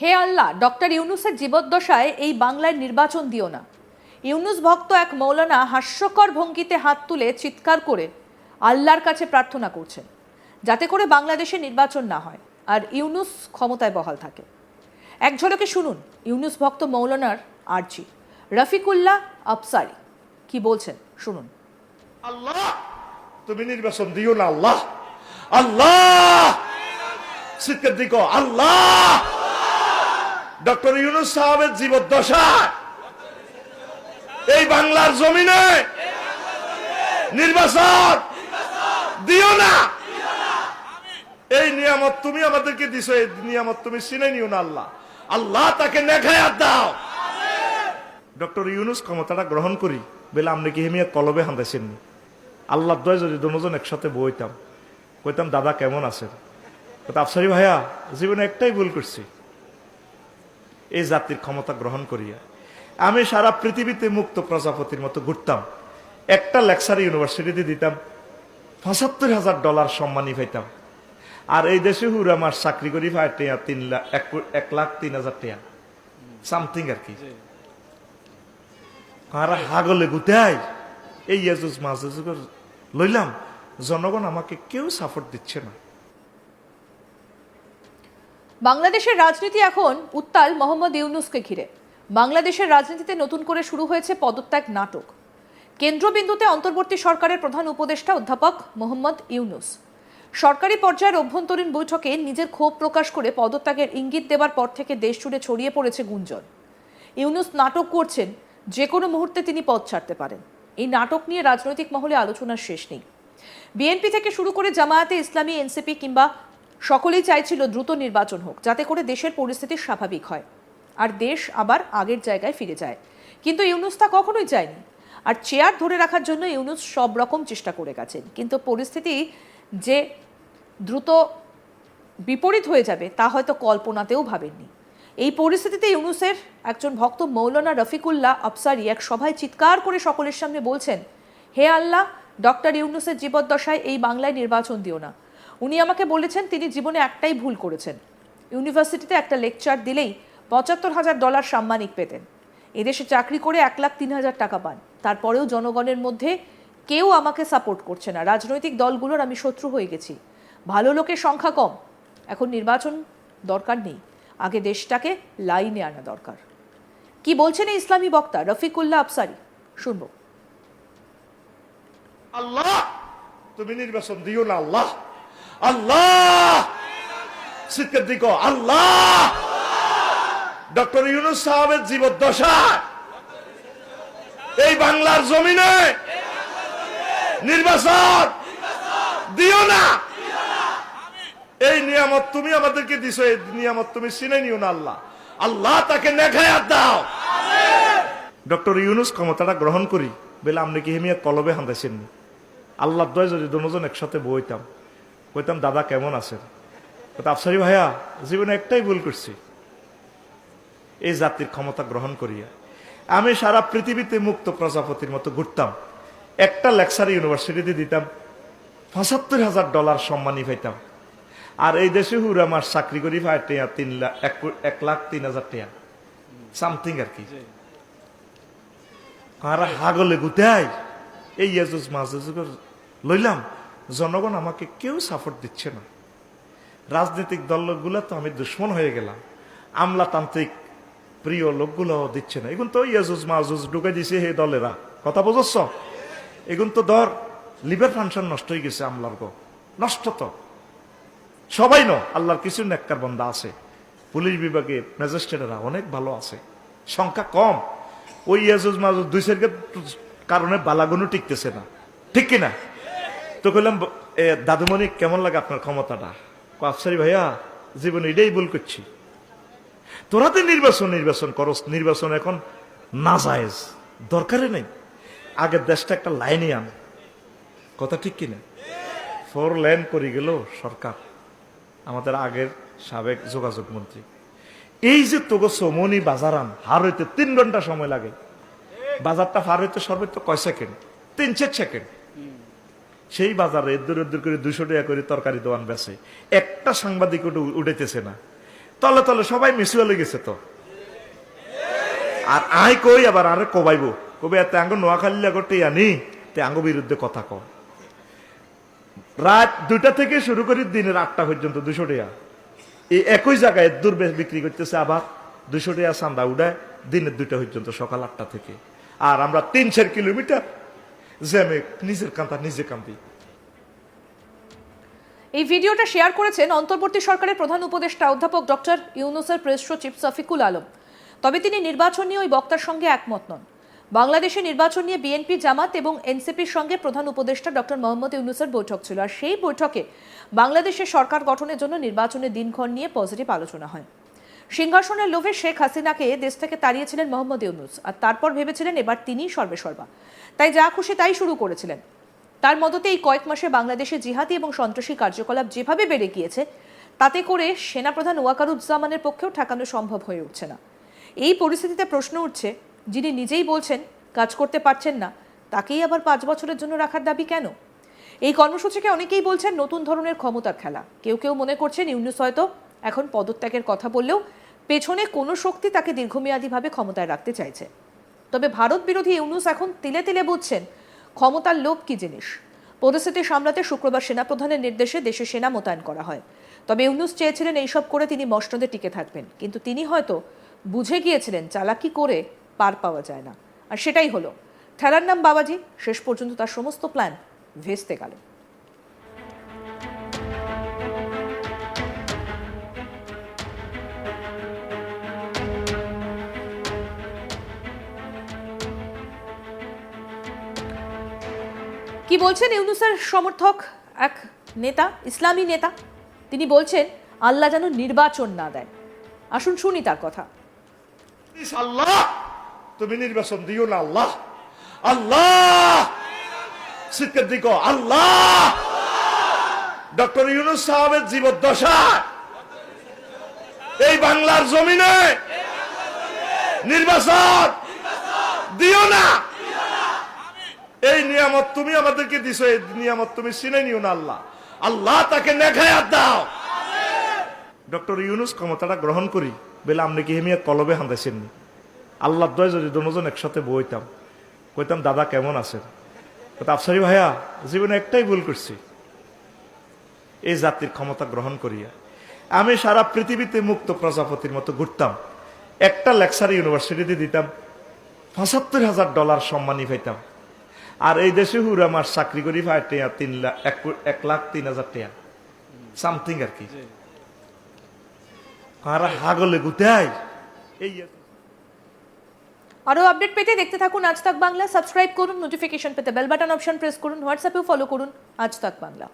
হে আল্লাহ, doctor ইউনুসের জীবদ্দশায় এই বাংলায় নির্বাচন দিও না। ইউনুস ভক্ত এক মৌলানা হাস্যকর ভঙ্গিতে হাত তুলে চিৎকার করে আল্লাহর কাছে প্রার্থনা করছেন, যাতে করে বাংলাদেশে নির্বাচন না হয় আর ইউনুস ক্ষমতায় বহাল থাকে। এক ঝলকে শুনুন, ইউনুস ভক্ত মৌলানার আরজি, রফিকুল্লাহ আফসারি, কি বলছেন? শুনুন। আল্লাহ, তুমি নির্বাচন দিও না, আল্লাহ। আল্লাহ! দিক আল্লাহ! ডক্টর ইউনুস সাহেবের জীবদ্দশা। এই বাংলার জমিনে নির্বাচন দিও না। এই নিয়ামত তুমি আমাদেরকে দিছো, এই নিয়ামত তুমি চিনে নিও না আল্লাহ। আল্লাহ তাকে নেখায়াত দাও। ডক্টর ইউনুস ক্ষমতাটা গ্রহণ করি, বেলা আপনি কি হেমিয়া কলবে হান্দাইছেননি আল্লাহ দয় যদি দুজন একসাথে বইতাম, কইতাম, দাদা কেমন আছেন? আফসারি ভাইয়া, জীবনে একটাই ভুল করছি। এই জাতির ক্ষমতা গ্রহণ করিয়া। আমি সারা পৃথিবীতে মুক্ত প্রজাপতির মতো ঘুরতাম। একটা লেকচার ইউনিভার্সিটিতে দিতাম। পঁচাত্তর হাজার ডলার সম্মানী পাইতাম। আর এই দেশে হুর আমার চাকরি করি পাই টেয়া তিন লাখ এক লাখ তিন হাজার টেয়া। সামথিং আর কি। আর হাগলে গুতাই। এই ইয়াজুজ মাজুজ লইলাম। জনগণ আমাকে কেউ সাপোর্ট দিচ্ছে না। বাংলাদেশের রাজনীতি এখন উত্তাল মোহাম্মদ ইউনুসকে ঘিরে। বাংলাদেশের রাজনীতিতে নতুন করে শুরু হয়েছে পদত্যাগ নাটক। কেন্দ্রবিন্দুতে অন্তর্বর্তী সরকারের প্রধান উপদেষ্টা অধ্যাপক মোহাম্মদ ইউনুস। সরকারি পর্যায়ের অভ্যন্তরীণ বৈঠকে নিজের ক্ষোভ প্রকাশ করে পদত্যাগের ইঙ্গিত দেবার পর থেকে দেশ জুড়ে ছড়িয়ে পড়েছে গুঞ্জন। ইউনুস নাটক করছেন, যে কোনো মুহূর্তে তিনি পদ ছাড়তে পারেন। এই নাটক নিয়ে রাজনৈতিক মহলে আলোচনার শেষ নেই। বিএনপি থেকে শুরু করে জামায়াতে ইসলামী, এনসিপি কিংবা সকলেই চাইছিল দ্রুত নির্বাচন হোক, যাতে করে দেশের পরিস্থিতি স্বাভাবিক হয়। আর দেশ আবার আগের জায়গায় ফিরে যায়। কিন্তু ইউনুস তা কখনোই চায়নি। আর চেয়ার ধরে রাখার জন্য ইউনুস সব রকম চেষ্টা করে গেছেন। কিন্তু পরিস্থিতি যে দ্রুত বিপরীত হয়ে যাবে, তা হয়তো কল্পনাতেও ভাবেননি। এই পরিস্থিতিতে ইউনুসের একজন ভক্ত মৌলানা রফিকুল্লাহ আফসারি এক সভায় চিৎকার করে সকলের সামনে বলছেন, হে আল্লাহ, ডক্টর ইউনুসের জীবদ্দশায় এই বাংলায় নির্বাচন দিও না। উনি আমাকে বলেছেন তিনি জীবনে একটাই ভুল করেছেন। ইউনিভার্সিটিতে একটা লেকচার দিলেই পঁচাত্তর হাজার ডলার সাম্মানিক পেতেন। এদেশে চাকরি করে এক লাখ তিন হাজার টাকা পান। তারপরেও জনগণের মধ্যে কেউ আমাকে সাপোর্ট করছে না। রাজনৈতিক দলগুলোর আমি শত্রু হয়ে গেছি। ভালো লোকের সংখ্যা কম। এখন নির্বাচন দরকার নেই। আগে দেশটাকে লাইনে আনা দরকার। কি বলছেন ইসলামী বক্তা? রফিকুল্লাহ আফসারি। শুনব। আল্লাহ! তুমি নির্বাচন দিও না, আল্লাহ! আল্লাহ। শীতের দিক আল্লাহ। ডক্টর ইউনুস সাহেবের জীবদ্দশা। এই বাংলার জমিনে নির্বাচন দিও না। এই নিয়ামত তুমি আমাদেরকে দিছো, এই নিয়ামত তুমি চিনে নিও না আল্লাহ। আল্লাহ তাকে নেখায়াত দাও। ডক্টর ইউনুস ক্ষমতাটা গ্রহণ করি, বেলা আপনি কি হেমিয়া কলবে হান্দাইছেননি আল্লাহ দয় যদি দুজন একসাথে বইতাম। কইতাম দাদা কেমন আছেন? আফসারি ভাইয়া জীবনে একটাই ভুল করছি। এই জাতির ক্ষমতা গ্রহণ করিয়া আমি সারা পৃথিবীতে মুক্ত প্রজাপতির মতো ঘুরতাম। একটা লেকচার ইউনিভার্সিটিতে দিতাম পঁচাত্তর হাজার ডলার সম্মানী পাইতাম। আর এই দেশে হুর আমার চাকরি করি পাই টেয়া তিন লাখ এক লাখ তিন হাজার টেয়া। সামথিং আর কি। আর হাগলে গুতাই এই ইয়াজুজ লইলাম। জনগণ আমাকে কেউ সাপোর্ট দিচ্ছে না। রাজনৈতিক দলগুলো তো আমি দুশ্মন হয়ে গেলাম। আমলাতান্ত্রিক প্রিয় লোকগুলো দিচ্ছে না। এগুন তো ইয়াজুজ মাজুজ ঢুকে দিছে হে দলেরা। কথা বুঝছ? এগুন তো ধর লিভার ফাংশন নষ্ট হয়ে গেছে আমলার গো। নষ্ট তো। সবাই ন, আল্লাহর কিছু নেককার বন্ধা আছে। পুলিশ বিভাগে ম্যাজিস্ট্রেটেরা অনেক ভালো আছে। সংখ্যা কম। ওই ইয়াজুজ মাজুজ দুই সেরকে কারণে বালাগুনও টিকতেছে না। ঠিক কিনা? তো কইলাম দাদুমণি, কেমন লাগে আপনার ক্ষমতাটা? আফসারি ভাইয়া, জীবনে এটাই ভুল করছি। তোরা তো নির্বাচন নির্বাচন করস, নির্বাচন এখন না জায়েজ দরকারই নেই। আগের দেশটা একটা লাইনে আন। কথা ঠিক কিনা? ফোর লেন করে গেল সরকার, আমাদের আগের সাবেক যোগাযোগ মন্ত্রী। এই যে তোগো সমনি বাজারান হার হইতে তিন ঘণ্টা সময় লাগে। বাজারটা হার হইতে সর্বোচ্চ কয় সেকেন্ড? তিন চার সেকেন্ড। সেই বাজারে এদ্দুর এদ্দুর করে দুশো টাকা করে তরকারি দোকান বেছে একটা সাংবাদিক উঠেতেছে না। তলে তলে সবাই মিসুয়ালে গেছে তো। আর আই কই আবার আরে কবাইব। কবে এত আঙ্গ নোয়াখালী লাগতে আনি তে আঙ্গ বিরুদ্ধে কথা কয়। রাত দুইটা থেকে শুরু করি দিনের আটটা পর্যন্ত দুশো টাকা। এই একই জায়গায় দুর্বেশ বিক্রি করতেছে আবার দুশো টাকা চান্দা উড়ায় দিনের দুইটা পর্যন্ত সকাল আটটা থেকে। আর আমরা তিন চার কিলোমিটার জ্যামে নিজের কান্তা নিজে কান্দি এই ভিডিওটা শেয়ার করেছেন অন্তর্বর্তী সরকারের প্রধান উপদেষ্টা অধ্যাপক ডক্টর ইউনুসের প্রেস সচিব সফিকুল আলম। তবে তিনি নির্বাচন নিয়ে ওই বক্তার সঙ্গে একমত নন। বাংলাদেশে নির্বাচন নিয়ে বিএনপি জামাত এবং এনসিপির সঙ্গে প্রধান উপদেষ্টা ডক্টর মোহাম্মদ ইউনুসের বৈঠক ছিল। আর সেই বৈঠকে বাংলাদেশের সরকার গঠনের জন্য নির্বাচনের দিনক্ষণ নিয়ে পজিটিভ আলোচনা হয়। সিংহাসনের লোভে শেখ হাসিনাকে দেশ থেকে তাড়িয়েছিলেন মোহাম্মদ ইউনুস, আর তারপর ভেবেছিলেন এবার তিনিই সর্বেসর্বা। তাই যা খুশি তাই শুরু করেছিলেন। তার মদতে এই কয়েক মাসে বাংলাদেশে জিহাদি এবং সন্ত্রাসী কার্যকলাপ যেভাবে বেড়ে গিয়েছে, তাতে করে সেনাপ্রধান ওয়াকারুজ্জামানের পক্ষেও ঠেকানো সম্ভব হয়ে উঠছে না। এই পরিস্থিতিতে প্রশ্ন উঠছে, যিনি নিজেই বলছেন, কাজ করতে পারছেন না, তাকেই আবার পাঁচ বছরের জন্য রাখার দাবি কেন? এই কর্মসূচিকে অনেকেই বলছেন নতুন ধরনের ক্ষমতার খেলা। কেউ কেউ মনে করছেন ইউনুস হয়তো এখন পদত্যাগের কথা বললেও পেছনে কোনো শক্তি তাকে দীর্ঘমেয়াদীভাবে ক্ষমতায় রাখতে চাইছে। তবে ভারত বিরোধী ইউনুস এখন তিলে তিলে বুঝছেন, ক্ষমতার লোভ কি জিনিস? পরিস্থিতি সামলাতে শুক্রবার সেনাপ্রধানের নির্দেশে দেশে সেনা মোতায়েন করা হয়। তবে ইউনুস চেয়েছিলেন এইসব করে তিনি মসনদে টিকে থাকবেন। কিন্তু তিনি হয়তো বুঝে গিয়েছিলেন চালাকি করে পার পাওয়া যায় না। আর সেটাই হলো। ঠেলার নাম বাবাজি, শেষ পর্যন্ত তার সমস্ত প্ল্যান ভেস্তে গেল। কি বলছেন ইউনুসের সমর্থক এক নেতা, ইসলামী নেতা? তিনি বলছেন, আল্লাহ যেন নির্বাচন না দেয় আসুন শুনি তার কথা। আল্লাহ, তুমি নির্বাচন দিও না আল্লাহ। আল্লাহ! শীতের দিক আল্লাহ! ডক্টর ইউনুস সাহেবের জীবদ্দশা। এই বাংলার জমিনে নির্বাচন দিও না। এই নিয়ামত তুমি আমাদেরকে দিছো, এই নিয়ামত তুমি চিনে নিও না আল্লাহ। আল্লাহ তাকে নেখায়াত দাও। ডক্টর ইউনুস ক্ষমতাটা গ্রহণ করি, বলে আপনি কি হেমিয়া কলবে হান্দাইছেন আল্লাহ দয় যদি দুজন একসাথে বইতাম, কইতাম, দাদা, কেমন আছেন? আফসারি ভাইয়া, জীবনে একটাই ভুল করছি। এই জাতির ক্ষমতা গ্রহণ করিয়া আমি সারা পৃথিবীতে মুক্ত প্রজাপতির মতো ঘুরতাম। একটা লেকচার ইউনিভার্সিটিতে দিতাম, পঁচাত্তর হাজার ডলার সম্মানী পাইতাম। আর এই দেশে হুর আমার চাকরি করি টেয়া তিন লাখ এক এক লাখ তিন হাজার টেয়া। সামথিং আর কি। আর হাগলে গুতাই। এই আরও আপডেট পেতে দেখতে থাকুন আজ তাক বাংলা। সাবস্ক্রাইব করুন নোটিফিকেশন পেতে বেল বাটন অপশন প্রেস করুন হোয়াটসঅ্যাপেও ফলো করুন আজ তাক বাংলা।